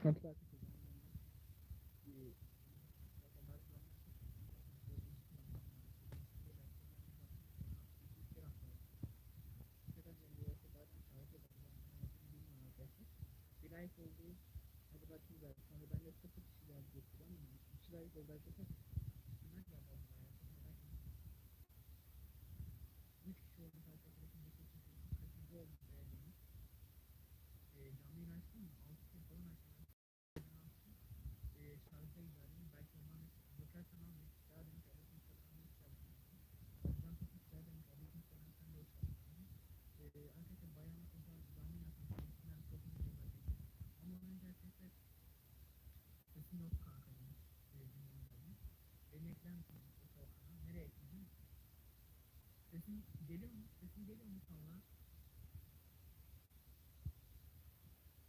sıkıntı yok. Bir ay oldu. Hadi bakayım.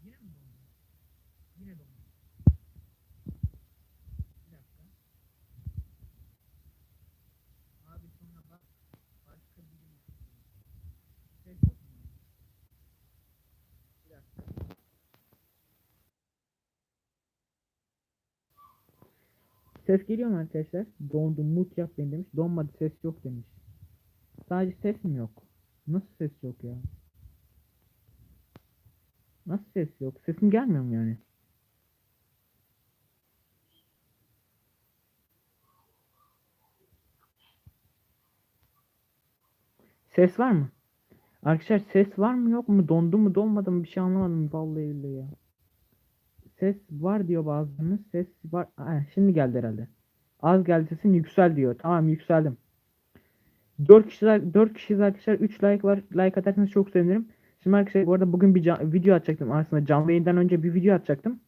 Yine mi dondu? Yine dondu. Bir dakika. Abi sonra bak başka biri Ses yok mu? Bir dakika. Ses geliyor mu arkadaşlar? Dondu mut yap beni demiş. Donmadı ses yok demiş. Sadece ses mi yok? Nasıl ses yok ya? Nasıl ses yok? Sesim gelmiyor mu yani? Ses var mı? Arkadaşlar ses var mı yok mu? Dondu mu donmadı mı? Bir şey anlamadım vallahi billahi ya. Ses var diyor bazılarınız. Ses var. Ha, şimdi geldi herhalde. Az geldi sesin yüksel diyor. Tamam yükseldim. 4 kişi 4 kişiyiz arkadaşlar. 3 like var. Like atarsanız çok sevinirim. Şimdi arkadaşlar bu arada bugün bir can- video atacaktım aslında canlı yayından önce bir video atacaktım.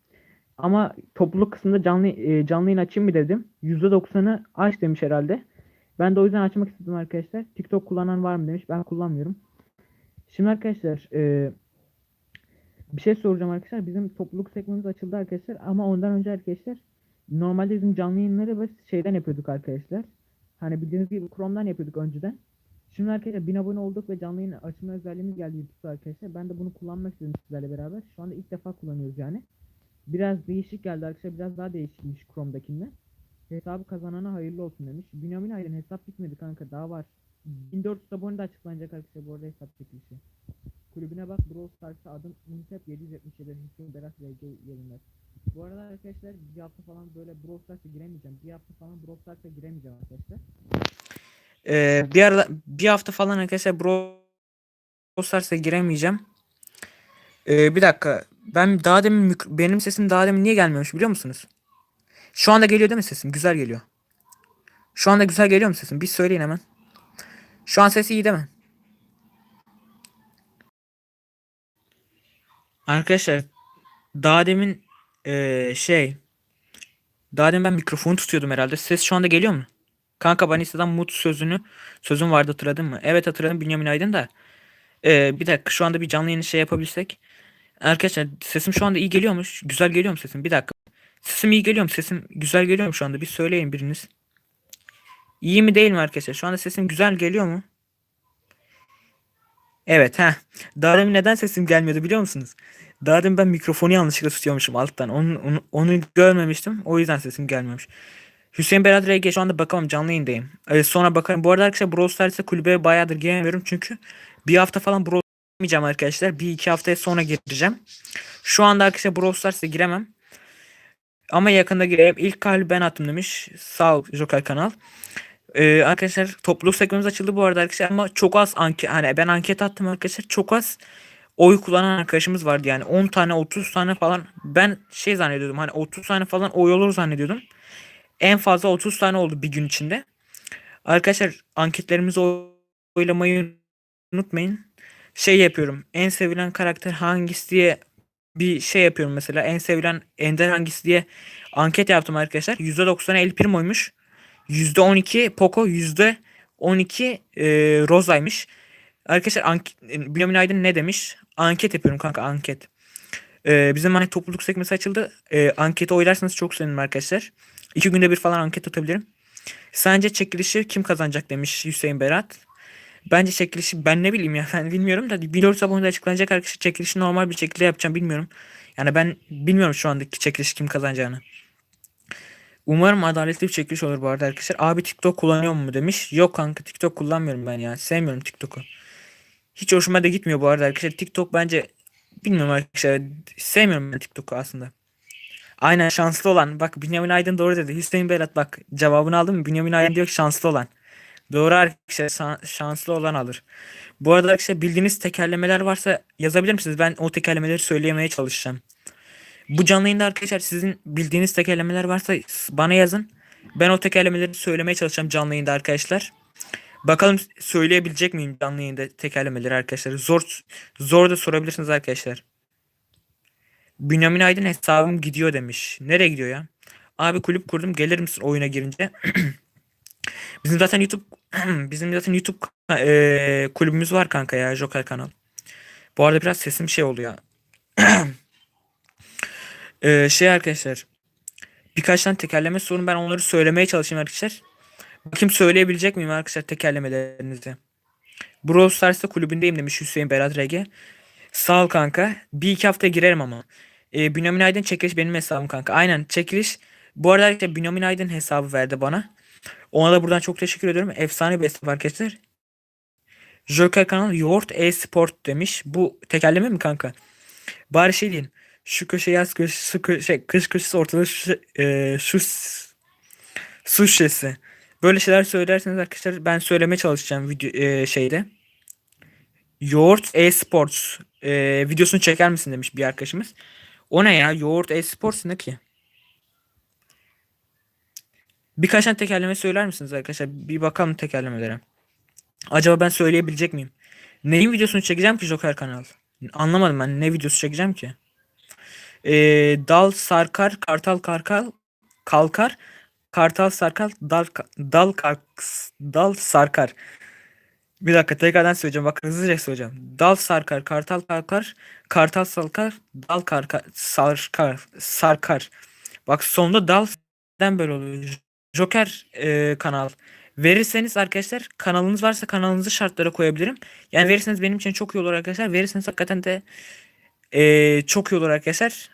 Ama topluluk kısmında canlı e, canlı yayın açayım mı dedim. %90'ı aç demiş herhalde. Ben de o yüzden açmak istedim arkadaşlar. TikTok kullanan var mı demiş. Ben kullanmıyorum. Şimdi arkadaşlar e, bir şey soracağım arkadaşlar. Bizim topluluk sekmemiz açıldı arkadaşlar. Ama ondan önce arkadaşlar normalde bizim canlı yayınları biz şeyden yapıyorduk arkadaşlar. Hani bildiğiniz gibi Chrome'dan yapıyorduk önceden. Şimdi arkadaşlar 1000 abone olduk ve canlı yayın açma özelliğimiz geldi YouTube'da arkadaşlar. Ben de bunu kullanmak istedim sizlerle beraber. Şu anda ilk defa kullanıyoruz yani. Biraz değişik geldi arkadaşlar. Biraz daha değişikmiş Chrome'dakinden. Hesabı kazanana hayırlı olsun demiş. Bünyamin Aydın hesap bitmedi kanka daha var. 1400 abone de açıklanacak arkadaşlar bu arada hesap çekilişi. Kulübüne bak Brawl Stars'a adım Unicef 777 Hüseyin Berat VC yayınlar. Bu arada arkadaşlar bir hafta falan böyle Brawl Stars'a giremeyeceğim. Bir hafta falan Brawl Stars'a giremeyeceğim arkadaşlar. Ee, bir arada bir hafta falan arkadaşlar Brawl Stars'a giremeyeceğim. Ee, bir dakika. Ben daha demin benim sesim daha demin niye gelmiyormuş biliyor musunuz? Şu anda geliyor değil mi sesim? Güzel geliyor. Şu anda güzel geliyor mu sesim? Bir söyleyin hemen. Şu an sesi iyi değil mi? Arkadaşlar daha demin eee, şey daha demin ben mikrofonu tutuyordum herhalde. Ses şu anda geliyor mu? Kanka Banisa'dan mut sözünü sözüm vardı hatırladın mı? Evet hatırladım Bünyamin Aydın da. Eee, bir dakika şu anda bir canlı yayın şey yapabilsek. Arkadaşlar sesim şu anda iyi geliyormuş. Güzel geliyor mu sesim? Bir dakika. Sesim iyi geliyor mu? Sesim güzel geliyor mu şu anda? Bir söyleyin biriniz. İyi mi değil mi arkadaşlar? Şu anda sesim güzel geliyor mu? Evet ha. Daha neden sesim gelmiyordu biliyor musunuz? Daha ben mikrofonu yanlışlıkla tutuyormuşum alttan. Onu, onu, onu görmemiştim. O yüzden sesim gelmiyormuş. Hüseyin Berat RG şu anda bakamam canlı yayındayım. Ee, sonra bakarım. Bu arada arkadaşlar Brawl Stars'a kulübe bayağıdır giremiyorum. Çünkü bir hafta falan Brawl girmeyeceğim arkadaşlar. Bir iki haftaya sonra gireceğim. Şu anda arkadaşlar Brawl Stars'a giremem. Ama yakında gireyim. İlk kalbi ben attım demiş. Sağ ol Joker kanal. Ee, arkadaşlar topluluk sekmemiz açıldı bu arada arkadaşlar ama çok az anket hani ben anket attım arkadaşlar çok az oy kullanan arkadaşımız vardı yani 10 tane 30 tane falan ben şey zannediyordum hani 30 tane falan oy olur zannediyordum. En fazla 30 tane oldu bir gün içinde. Arkadaşlar anketlerimizi oy- oylamayı unutmayın. Şey yapıyorum. En sevilen karakter hangisi diye bir şey yapıyorum mesela. En sevilen ender hangisi diye anket yaptım arkadaşlar. %90'ı El Primo'ymuş. %12 Poco, %12 e, Rosa'ymış. Arkadaşlar ank- e, Bünyamin Aydın ne demiş? Anket yapıyorum kanka anket. E, bizim hani topluluk sekmesi açıldı. E, anketi oylarsanız çok sevinirim arkadaşlar. İki günde bir falan anket atabilirim. Sence çekilişi kim kazanacak demiş Hüseyin Berat. Bence çekilişi ben ne bileyim ya ben bilmiyorum da 1400 abonede açıklanacak arkadaşlar çekilişi normal bir şekilde yapacağım bilmiyorum. Yani ben bilmiyorum şu andaki çekiliş kim kazanacağını. Umarım adaletli bir çekiliş olur bu arada arkadaşlar. Abi TikTok kullanıyor mu demiş. Yok kanka TikTok kullanmıyorum ben ya. Sevmiyorum TikTok'u. Hiç hoşuma da gitmiyor bu arada arkadaşlar. TikTok bence bilmiyorum arkadaşlar. Sevmiyorum ben TikTok'u aslında. Aynen şanslı olan. Bak Bünyamin Aydın doğru dedi. Hüseyin Berat bak cevabını aldın mı? Bünyamin Aydın diyor ki şanslı olan. Doğru arkadaşlar şan- şanslı olan alır. Bu arada arkadaşlar bildiğiniz tekerlemeler varsa yazabilir misiniz? Ben o tekerlemeleri söyleyemeye çalışacağım. Bu canlı yayında arkadaşlar sizin bildiğiniz tekerlemeler varsa bana yazın. Ben o tekerlemeleri söylemeye çalışacağım canlı yayında arkadaşlar. Bakalım söyleyebilecek miyim canlı yayında tekerlemeleri arkadaşlar. Zor zor da sorabilirsiniz arkadaşlar. Bünyamin Aydın hesabım gidiyor demiş. Nereye gidiyor ya? Abi kulüp kurdum gelir misin oyuna girince? bizim zaten YouTube bizim zaten YouTube eee, kulübümüz var kanka ya Joker kanal. Bu arada biraz sesim şey oluyor. Eee, şey arkadaşlar. Birkaç tane tekerleme sorun ben onları söylemeye çalışayım arkadaşlar. Bakayım söyleyebilecek miyim arkadaşlar tekerlemelerinizi? Brawl Stars'ta kulübündeyim demiş Hüseyin Berat Rege. Sağ ol kanka. Bir iki hafta girerim ama. Ee, Bünyamin Aydın çekiliş benim hesabım kanka. Aynen çekiliş. Bu arada arkadaşlar Bünyamin Aydın hesabı verdi bana. Ona da buradan çok teşekkür ediyorum. Efsane bir hesap arkadaşlar. Joker kanalı Yoğurt e-sport demiş. Bu tekerleme mi kanka? Bari şey deyin. Şu köşe yaz köşe, şu köşe, kış köşesi ortada şu, e, şu su şişesi. Böyle şeyler söylerseniz arkadaşlar ben söylemeye çalışacağım video e, şeyde. Yoğurt e-sports e, videosunu çeker misin demiş bir arkadaşımız. O ne ya? Yoğurt e-sports ne ki? Birkaç tane tekerleme söyler misiniz arkadaşlar? Bir bakalım tekerlemelere. Acaba ben söyleyebilecek miyim? Neyin videosunu çekeceğim ki Joker kanal? Anlamadım ben ne videosu çekeceğim ki? Ee, dal sarkar, kartal karkal, kalkar, kartal sarkar, dal dal kalk- dal sarkar. Bir dakika tekrardan söyleyeceğim. Bak hızlıca söyleyeceğim. Dal sarkar, kartal kalkar, kartal sarkar, dal karkar, sarkar, sarkar. Bak sonunda dal böyle oluyor? Joker e, kanal. Verirseniz arkadaşlar kanalınız varsa kanalınızı şartlara koyabilirim. Yani verirseniz benim için çok iyi olur arkadaşlar. Verirseniz hakikaten de e, çok iyi olur arkadaşlar.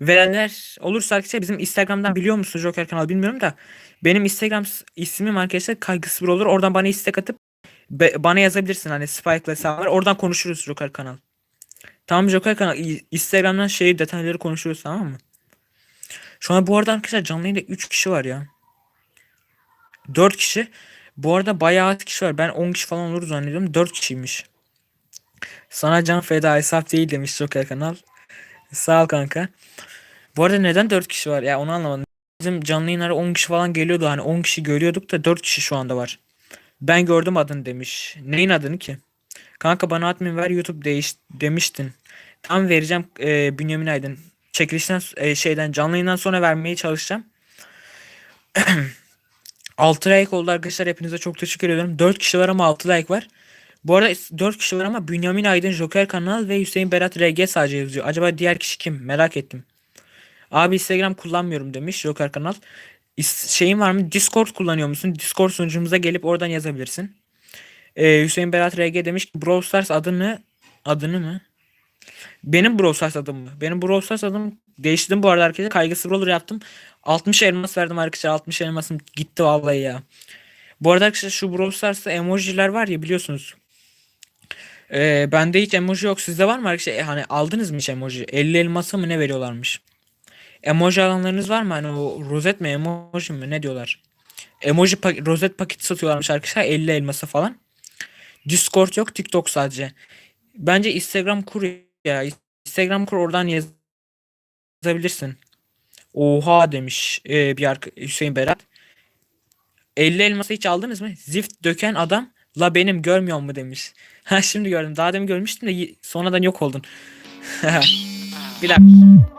Verenler olursa arkadaşlar bizim Instagram'dan biliyor musunuz Joker kanal bilmiyorum da benim Instagram ismim arkadaşlar kaygısı bir olur. Oradan bana istek atıp be- bana yazabilirsin hani Spike'la hesabı. Oradan konuşuruz Joker kanal. Tamam Joker kanal. Instagram'dan şey detayları konuşuruz tamam mı? Şu an bu arada arkadaşlar canlı yayında 3 kişi var ya. 4 kişi. Bu arada bayağı az kişi var. Ben 10 kişi falan olur zannediyorum. 4 kişiymiş. Sana can feda hesap değil demiş Joker kanal. Sağ ol kanka. Bu arada neden 4 kişi var ya onu anlamadım. Bizim canlı yayınlara 10 kişi falan geliyordu. Hani 10 kişi görüyorduk da 4 kişi şu anda var. Ben gördüm adını demiş. Neyin adını ki? Kanka bana admin ver YouTube değiş demiştin. Tam vereceğim e, Bünyamin Aydın. Çekilişten e, şeyden canlı yayından sonra vermeye çalışacağım. 6 like oldu arkadaşlar. Hepinize çok teşekkür ediyorum. 4 kişi var ama 6 like var. Bu arada 4 kişi var ama Bünyamin Aydın Joker kanal ve Hüseyin Berat RG sadece yazıyor. Acaba diğer kişi kim? Merak ettim. Abi Instagram kullanmıyorum demiş Joker kanal. Şeyin var mı? Discord kullanıyor musun? Discord sunucumuza gelip oradan yazabilirsin. Ee, Hüseyin Berat RG demiş ki Brawl Stars adını adını mı? Benim Brawl Stars adım mı? Benim Brawl Stars adım değiştirdim bu arada arkadaşlar. Kaygısı Brawler yaptım. 60 elmas verdim arkadaşlar. 60 elmasım gitti vallahi ya. Bu arada arkadaşlar şu Brawl Stars'ta emojiler var ya biliyorsunuz. Ee, bende hiç emoji yok. Sizde var mı arkadaşlar? E, hani aldınız mı hiç emoji? 50 elmasa mı ne veriyorlarmış? Emoji alanlarınız var mı? Hani o rozet mi emoji mi ne diyorlar? Emoji pak- rozet paketi satıyorlarmış arkadaşlar 50 elmasa falan. Discord yok TikTok sadece. Bence Instagram kur ya. Instagram kur oradan yaz- yazabilirsin. Oha demiş ee, bir arka- Hüseyin Berat. 50 elması hiç aldınız mı? Zift döken adam la benim görmüyor mu demiş. Ha şimdi gördüm. Daha demin görmüştüm de sonradan yok oldun. bir dakika.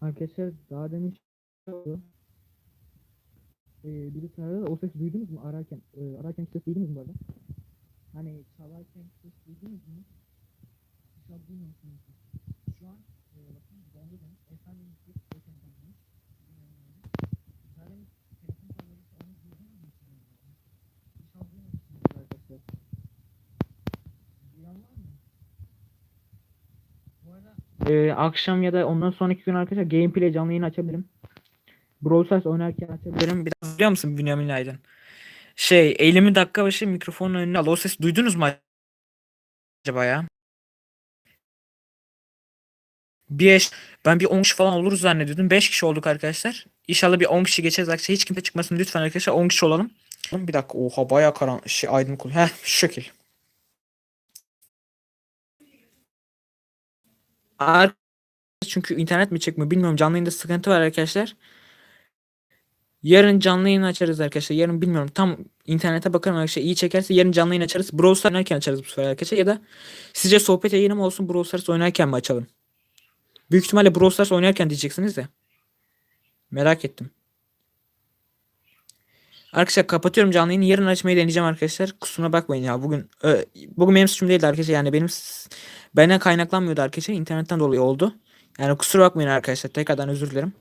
Arkadaşlar daha demin şey. Ee, birisi aradı da o sesi duydunuz mu ararken? E, ararken ses duydunuz mu bu arada? Hani çalarken ses duydunuz mu? Hiç az duymamışsınız. Şu an e, bakın dondu demiş. Efendim bir telefon demiş. Zaten telefon çalarken onu duydunuz mu? Hiç az duymamışsınız arkadaşlar. Ee, akşam ya da ondan sonraki gün arkadaşlar gameplay canlı yayın açabilirim. Brawl Stars oynarken açabilirim. Bir daha biliyor musun Bünyamin Aydın? Şey 50 dakika başı mikrofonun önüne al. O ses duydunuz mu acaba ya? Bir eş, ben bir 10 kişi falan oluruz zannediyordum. 5 kişi olduk arkadaşlar. İnşallah bir 10 kişi geçeriz arkadaşlar. Hiç kimse çıkmasın lütfen arkadaşlar. 10 kişi olalım. Bir dakika. Oha bayağı karan şey aydınlık oluyor. Heh şu şekil. Ar- çünkü internet mi çekmiyor bilmiyorum. Canlı yayında sıkıntı var arkadaşlar. Yarın canlı yayın açarız arkadaşlar. Yarın bilmiyorum. Tam internete bakarım arkadaşlar. İyi çekerse yarın canlı yayın açarız. Brawl Stars oynarken açarız bu sefer arkadaşlar. Ya da sizce sohbet yayını olsun Brawl Stars oynarken mi açalım? Büyük ihtimalle Brawl Stars oynarken diyeceksiniz de. Merak ettim. Arkadaşlar kapatıyorum canlı yayını. Yarın açmayı deneyeceğim arkadaşlar. Kusuruna bakmayın ya. Bugün ö, bugün benim suçum değildi arkadaşlar. Yani benim benden kaynaklanmıyordu arkadaşlar. İnternetten dolayı oldu. Yani kusura bakmayın arkadaşlar. Tekrardan özür dilerim.